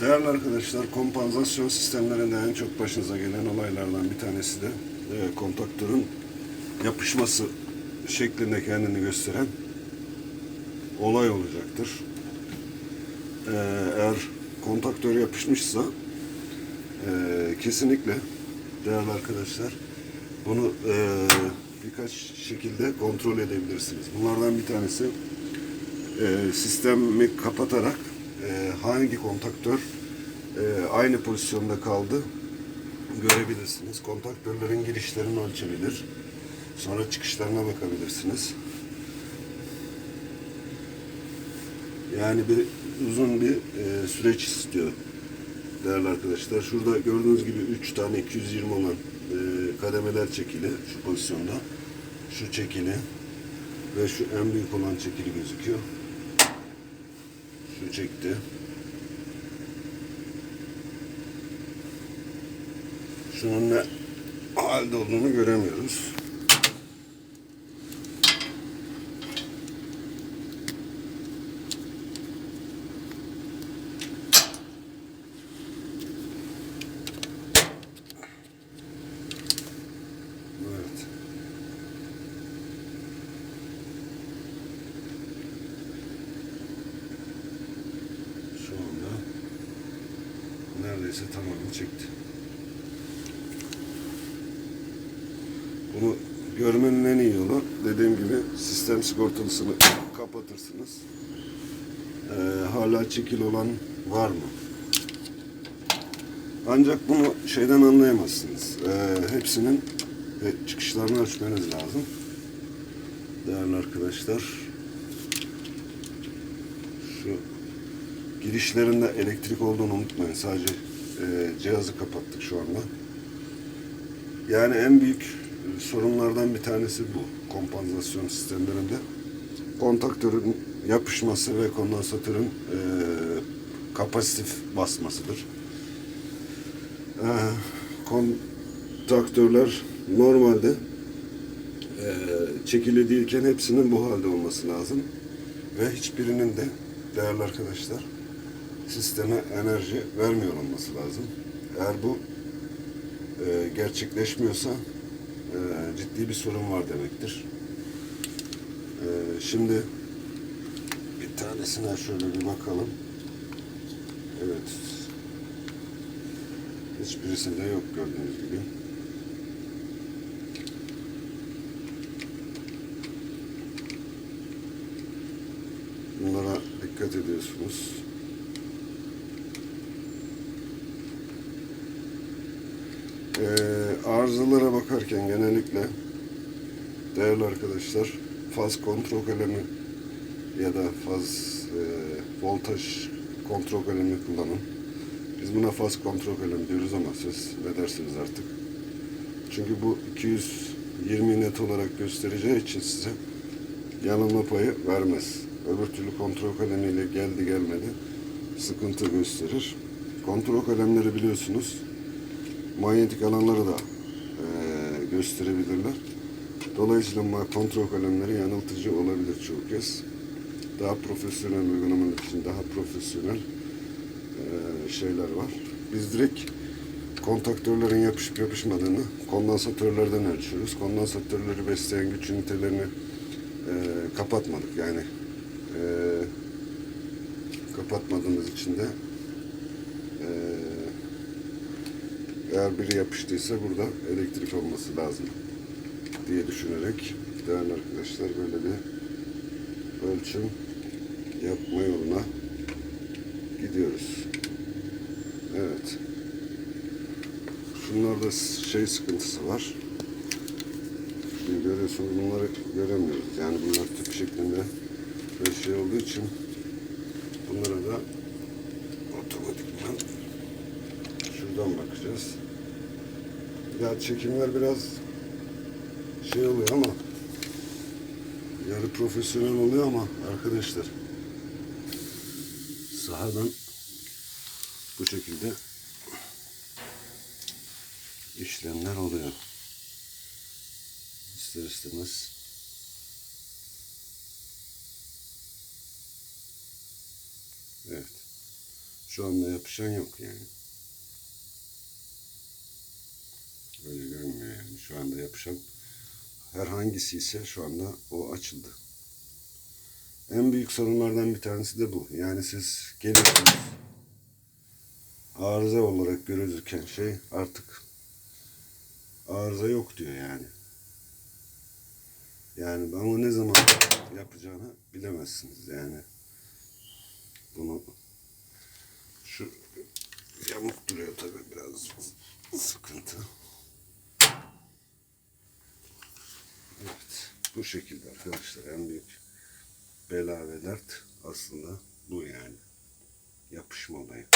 Değerli arkadaşlar, kompansasyon sistemlerinde en çok başınıza gelen olaylardan bir tanesi de e, kontaktörün yapışması şeklinde kendini gösteren olay olacaktır. E, eğer kontaktör yapışmışsa e, kesinlikle değerli arkadaşlar bunu e, birkaç şekilde kontrol edebilirsiniz. Bunlardan bir tanesi e, sistemi kapatarak hangi kontaktör e, aynı pozisyonda kaldı görebilirsiniz. Kontaktörlerin girişlerini ölçebilir. Sonra çıkışlarına bakabilirsiniz. Yani bir uzun bir e, süreç istiyor değerli arkadaşlar. Şurada gördüğünüz gibi 3 tane 220 olan e, kademeler çekili şu pozisyonda. Şu çekili ve şu en büyük olan çekili gözüküyor. Şu çekti. Şunun ne halde olduğunu göremiyoruz. Evet. Şu anda neredeyse tamamını çekti. Bunu görmenin en iyi yolu dediğim gibi sistem sigortalısını kapatırsınız. Ee, hala çekil olan var mı? Ancak bunu şeyden anlayamazsınız. Ee, hepsinin çıkışlarını ölçmeniz lazım. Değerli arkadaşlar. Şu girişlerinde elektrik olduğunu unutmayın. Sadece e, cihazı kapattık şu anda. Yani en büyük e, sorunlardan bir tanesi bu kompansasyon sistemlerinde. Kontaktörün yapışması ve kondansatörün e, kapasitif basmasıdır. E, kontaktörler normalde e, çekili değilken hepsinin bu halde olması lazım. Ve hiçbirinin de değerli arkadaşlar sisteme enerji vermiyor olması lazım. Eğer bu e, gerçekleşmiyorsa e, ciddi bir sorun var demektir. E, şimdi bir tanesine şöyle bir bakalım. Evet. Hiçbirisinde yok gördüğünüz gibi. Bunlara dikkat ediyorsunuz. Ee, arızalara bakarken genellikle değerli arkadaşlar faz kontrol kalemi ya da faz e, voltaj kontrol kalemi kullanın. Biz buna faz kontrol kalemi diyoruz ama siz ne dersiniz artık. Çünkü bu 220 net olarak göstereceği için size yanılma payı vermez. Öbür türlü kontrol kalemiyle geldi gelmedi sıkıntı gösterir. Kontrol kalemleri biliyorsunuz manyetik alanları da eee, gösterebilirler. Dolayısıyla kontrol kalemleri yanıltıcı olabilir çoğu kez. Daha profesyonel uygulamalar için daha profesyonel eee, şeyler var. Biz direkt kontaktörlerin yapışıp yapışmadığını kondansatörlerden ölçüyoruz. Kondansatörleri besleyen güç ünitelerini eee, kapatmadık. Yani eee, kapatmadığımız için de eğer biri yapıştıysa burada elektrik olması lazım diye düşünerek değerli arkadaşlar böyle bir ölçüm yapma yoluna gidiyoruz. Evet. Şunlarda şey sıkıntısı var. Şimdi görüyorsunuz bunları göremiyoruz. Yani bunlar tüp şeklinde bir şey olduğu için bunlara da otomatikman şuradan bakacağız. Ya çekimler biraz şey oluyor ama yarı profesyonel oluyor ama arkadaşlar sahadan bu şekilde işlemler oluyor. İster istemez Evet. Şu anda yapışan yok yani. Şu anda yapışan herhangisi ise şu anda o açıldı. En büyük sorunlardan bir tanesi de bu. Yani siz gelirsiniz arıza olarak görülürken şey artık arıza yok diyor yani. Yani ama ne zaman yapacağını bilemezsiniz yani. Bunu şu yamuk duruyor tabii biraz sıkıntı. Evet bu şekilde arkadaşlar en büyük bela ve dert aslında bu yani. Yapışma olayı.